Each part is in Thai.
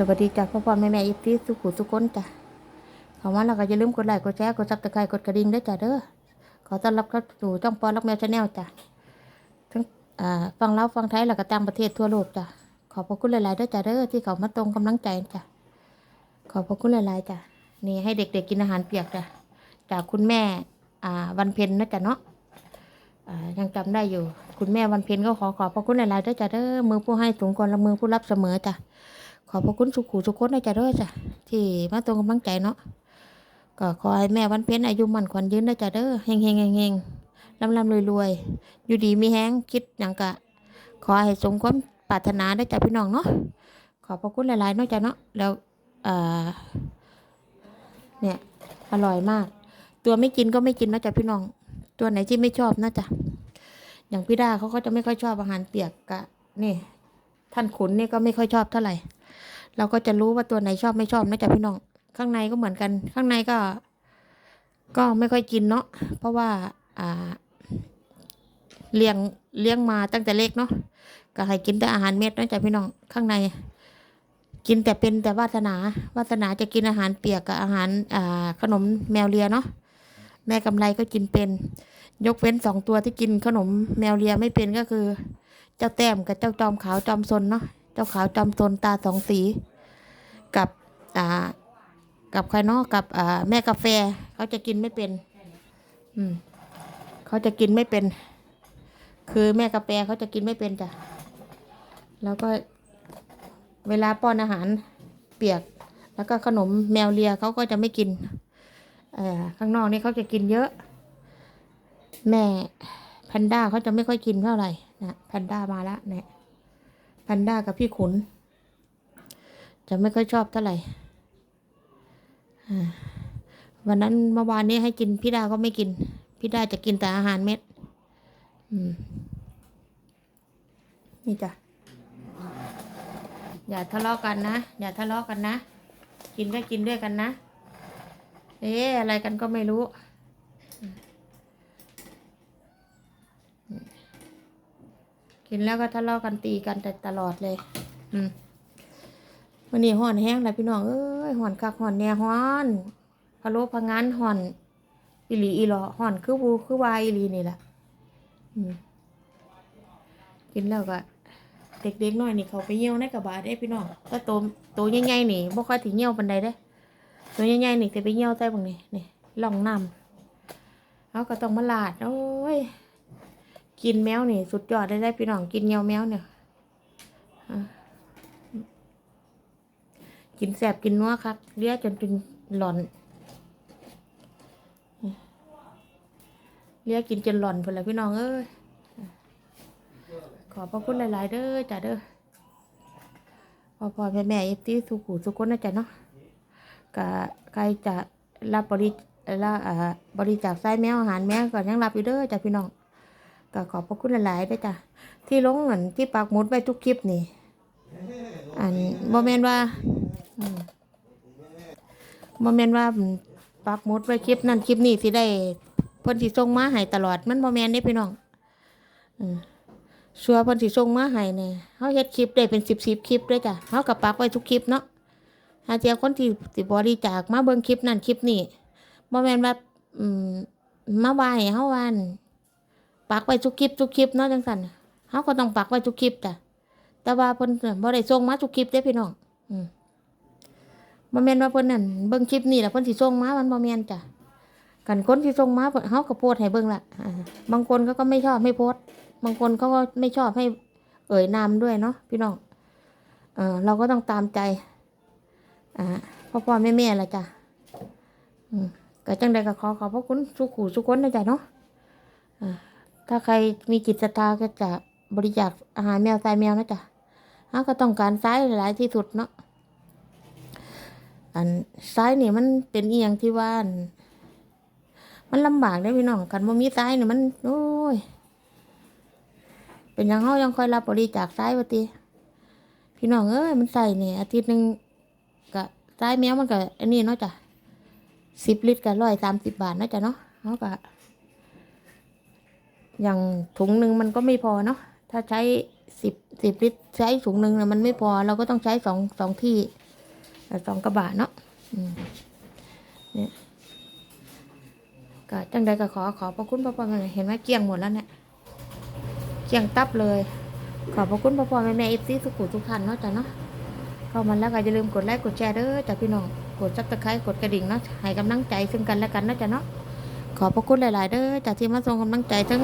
สวัสดีจ้ะพ่อพ่อแม่แม่อีฟีสุขุสุขนจ้ะขอว่าเราก็อย่าลืมกดไลค์กดแชร์กดซับสไครต์กดกระดิ่งด้วยจ้ะเด้อขอต้อนรับเข้าสู่ช่องปอลักแมวชาแนลจ้ะทั้งอ่าฟังเล่าวฟังไทยแล้วก็ต่างประเทศทั่วโลกจ้ะขอบพระคุณหลายๆด้วยจ้ะเด้อที่เขามาตรงกำลังใจจ้ะขอบพระคุณหลายๆจ้ะนี่ให้เด็กๆกินอาหารเปียกจ้ะจากคุณแม่วันเพ็ญนะจ้ะเนาะยังจำได้อยู่ คุณแม่วันเพ็ญก็ขอขอบพระคุณหลายๆด้วยจ้ะเด้อมือผู้ให้สูงกว่าละมือผู้รับเสมอจ้ะ ขอบพระคุณสุขุสุขคนด้จ้ะเด้อจ้ะที่มาตรงกำลังใจเนาะก็ขอให้แม่วันเพ็ญอายุมั่นขวัญยืนด้จ้ะเด้อเฮงเฮงเฮงเฮงลำลำรวยรวยอยู่ดีมีแห้งคิดอย่างกะ ขอให้สมความปรารถนาได้จ้ะพี่น้องเนาะขอบพระคุณหลายๆเนาะจ้ะเนาะแล้วอ่าเนี่ยอร่อยมาก ตัวไม่กินก็ไม่กินนะจ้ะพี่น้อง ตัวไหนที่ไม่ชอบนะจ๊ะอย่างพี่ดาเขาก็จะไม่ค่อยชอบอาหารเปียกกะนี่ท่านขุนนี่ก็ไม่ค่อยชอบเท่าไหร่ เราก็จะรู้ว่าตัวไหนชอบไม่ชอบนะจ๊ะพี่น้อง ข้างในก็เหมือนกัน ข้างในก็ ก็ไม่ค่อยกินเนาะ เพราะว่าอ่าเลี้ยงเลี้ยงมาตั้งแต่เล็กเนาะ ก็ให้กินแต่อาหารเม็ดนะจ๊ะพี่น้อง ข้างใน กินแต่เป็นแต่วาสนา วาสนาจะกินอาหารเปียกกับอาหารอ่าขนมแมวเลียเนาะ แม่กำไรก็กินเป็น ยกเว้นสองตัวที่กินขนมแมวเลียไม่เป็นก็คือ เจ้าแต้มกับเจ้าจอมขาวจอมซนเนาะ เจ้าขาวจอมซนตาสองสี กับอ่ากับใครเนาะกับอ่าแม่กาแฟเขาจะกินไม่เป็น อืมเขาจะกินไม่เป็น คือแม่กาแฟเขาจะกินไม่เป็นจ้ะแล้วก็เวลาป้อนอาหารเปียก แล้วก็ขนมแมวเลียเขาก็จะไม่กินเอ่อข้างนอกนี่เขาจะกินเยอะ แม่แพนด้าเขาจะไม่ค่อยกินเท่าไหร่นะแพนด้ามาแล้วเนี่ยแพนด้ากับพี่ขุน จะไม่ค่อยชอบเท่าไหร่วันนั้นเมื่อวานนี้ให้กินพี่ดาก็ไม่กิน พี่ดาจะกินแต่อาหารเม็ดอืมนี่จ้ะอย่าทะเลาะกันนะ อย่าทะเลาะกันนะ กินก็กินด้วยกันนะ เอ๊ะอะไรกันก็ไม่รู้กินแล้วก็ทะเลาะกันตีกันแต่ตลอดเลย อืม วันนี้ห่อนแห้งเลยพี่น้องเอ้ยห่อนคักห่อนแน่ห่อนพะโล้พะงานห่อนอีหลีอีหลอห่อนคือบูคือวายอีหลีนี่แหละกินแล้วก็เด็กๆน้อยนี่เขาไปเยี่ยวในกระบะได้พี่น้องก็โตโตใหญ่ๆนี่บ่ค่อยถึงเยี่ยวปันใดได้ตัวใหญ่ๆนี่จะไปเยี่ยวใต้บังนี่นี่ลองน้ำเขาก็ต้องมาลาดโอ้ยกินแมวนี่ สุดยอดได้ได้พี่น้องกินเยี่ยวแมวเนี่ยอะ กินแสบกินนัวครับเลี้ยจนเป็นหลอนเลี้ยกินจนหลอนพุ่นละพี่น้องเอ้ยขอบพระคุณหลาย ๆ เด้อจ้ะเด้อพอพอแม่แม่เอฟตีสุขุสุขคนนะจ๊ะเนาะก็ใครจะรับบริรับอ่าบริจาคไส้แมวอาหารแมวก็ยังรับอยู่เด้อจ้ะพี่น้องก็ขอบพระคุณหลายๆด้อจ้ะที่ลงเหมือนที่ปักมุดไว้ทุกคลิปนี่ อันโมเมนว่า โมเมนว่าปักหมุดไว้คลิปนั่นคลิปนี้สิได้เพิ่นสิส่งมาให้ตลอดมันโมเมนเด้พี่น้องอืมชัวเพิ่นสิส่งมาให้เนี่ยเฮาเฮ็ดคลิปได้เป็น10ๆคลิปเด้จ้ะเฮาก็ปักไว้ทุกคลิปเนาะหาเทียคนที่สิบริจาคมาเบิ่งคลิปนั่นคลิปนี้บ่แม่นว่าอืมมาว่าให้เฮาวันปักไว้ทุกคลิปทุกคลิปเนาะจังซั่นเฮาก็ต้องปักไว้ทุกคลิปจ้ะแต่ว่าเพิ่นบ่ได้ส่งมาทุกคลิปเด้พี่น้องอืม บ่แม่นว่าเพิ่นนั่นเบิ่งคลิปนี้แล้วเพิ่นสิส่งมามันบ่แม่นจ้ะกันคนที่ส่งมาเพิ่นเฮาก็โพสต์ให้เบิ่งละอ่าบางคนเขาก็ไม่ชอบไม่โพสต์บางคนเขาก็ไม่ชอบให้เอ่ยนามด้วยเนาะพี่น้องเออเราก็ต้องตามใจอ่าพ่อพ่อแม่แม่ละจ้ะอืมก็จังใดก็ขอขอบพระคุณสุขุสุขคนนะจ๊ะเนาะอ่าถ้าใครมีจิตศรัทธาก็จะบริจาคอาหารแมวทรายแมวนะจ๊ะเฮาก็ต้องการซ้ายหลายที่สุดเนาะ อันซ้ายนี่มันเป็นเอียงที่ว่านมันลำบากได้พี่น้องกันบ่มีซ้ายนี่มัน โอ้ย เป็นยังเฮายังคอยรับบริจาคซ้ายว่ติพี่น้องเอ้ยมันใส่เนี่ยอาทิตย์หนึงก็ซ้ายแมวมันก็อันนี้เนาะจ้ะสิบลิตรก็ร้อยสามสิบบาทนาะจ้ะเนาะเขาก็อย่างถุงหนึ่งมันก็ไม่พอเนาะถ้าใช้สิบสิบลิตรใช้ถุงหนึ่งน่ะมันไม่พอ เราก็ต้องใช้สองสองที่ สองกระบะเนาะเนี่ยก็จังใดก็ขอขอพระคุณพ่อพ่อแม่แม่เห็นไหมเกลี้ยงหมดแล้วเนี่ยเกลี้ยงตับเลย ขอพระคุณพ่อพ่อแม่แม่เอฟซีทุกผู้ทุกท่านเนาะจ้ะเนาะเข้ามาแล้วก็อย่าลืมกดไลค์กดแชร์เด้อจ้ะพี่น้องกดซับสไครต์กดกระดิ่งเนาะให้กำลังใจซึ่งกันและกันเนาะจ้ะเนาะขอพระคุณหลาย ๆ เด้อจ้ะที่มาส่งกำลังใจทั้ง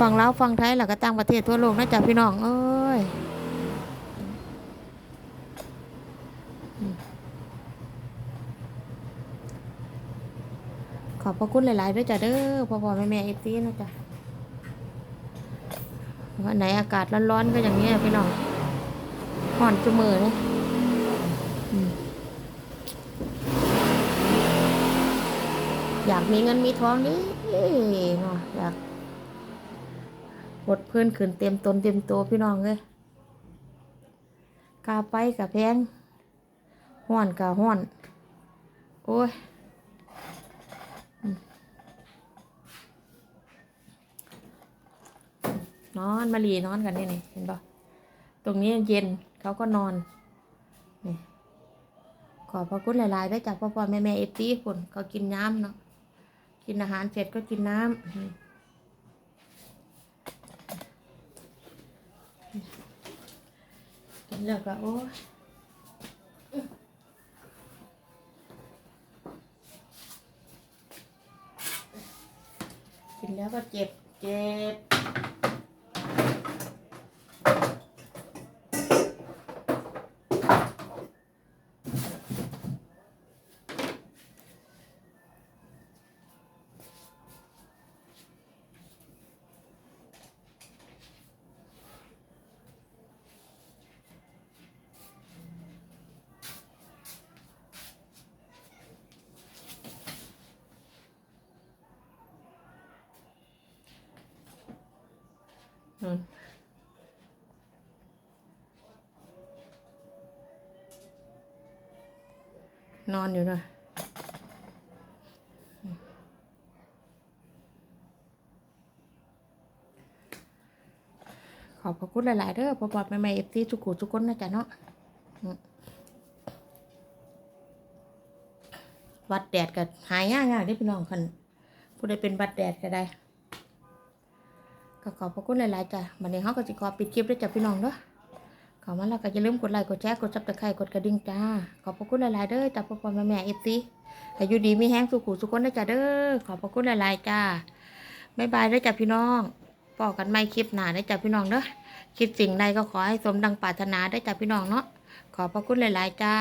ฝั่งลาวฝั่งไทยแล้วก็ต่างประเทศทั่วโลกนะจ้ะพี่น้องเอ้ย ขอบพระคุณหลายๆด้วยจ้ะเด้อพ่อพ่อแม่แม่เอฟซีนะจ๊ะวันไหนอากาศร้อนๆก็อย่างนี้ยพี่น้องห่อนจมือเลยอืมอยากมีเงินมีทองนี่เนาะอยากหดเพื่อนขืนเต็มตนเต็มตัวพี่น้องเลยกาไปกับแพง ห่อนกับห่อน โอ้ยนอนมารีนอนกันนี่นี่เห็นปะตรงนี้เย็นเขาก็นอนนี่ขอพระคุณหลายๆได้จากพ่อพ่อแม่แม่เอตี้คนเขากินน้ำเนาะกินอาหารเสร็จก็กินน้ำอืมกินแล้วก็โอ้ แล้วก็เจ็บ เจ็บ นู่นนอนอยู่นะขอบพระคุณหลาย ๆ เด้อพอปอดแม่ๆเอฟซีทุกขูทุกคนนะจ๊ะเนาะวัดแดดก็หายยากๆได้พี่น้องคันผู้ใดเป็นบัดแดดก็ได้ ก็ขอบพระคุณหลายๆจ้ะวันนี้เขาก็จะขอปิดคลิปด้วยจ้ะพี่น้องเด้อขอมาแล้วก็อย่าลืมกดไลค์กดแชร์กดซับสไครต์กดกระดิ่งจ้า ขอบพระคุณหลายๆเด้อจ้ะพ่อพ่อแม่แม่เอฟซีอายุดีมีแห้งสุขุสุขคนนะจ้ะเด้อขอบพระคุณหลายๆจ้าบ๊ายบายเด้อจ้ะพี่น้องปอกันไม่คลิปหนาได้จ้ะพี่น้องเด้อคิดสิ่งใดก็ขอให้สมดังปรารถนาได้จ้ะพี่น้องเนาะขอบพระคุณหลาย ๆ จ้า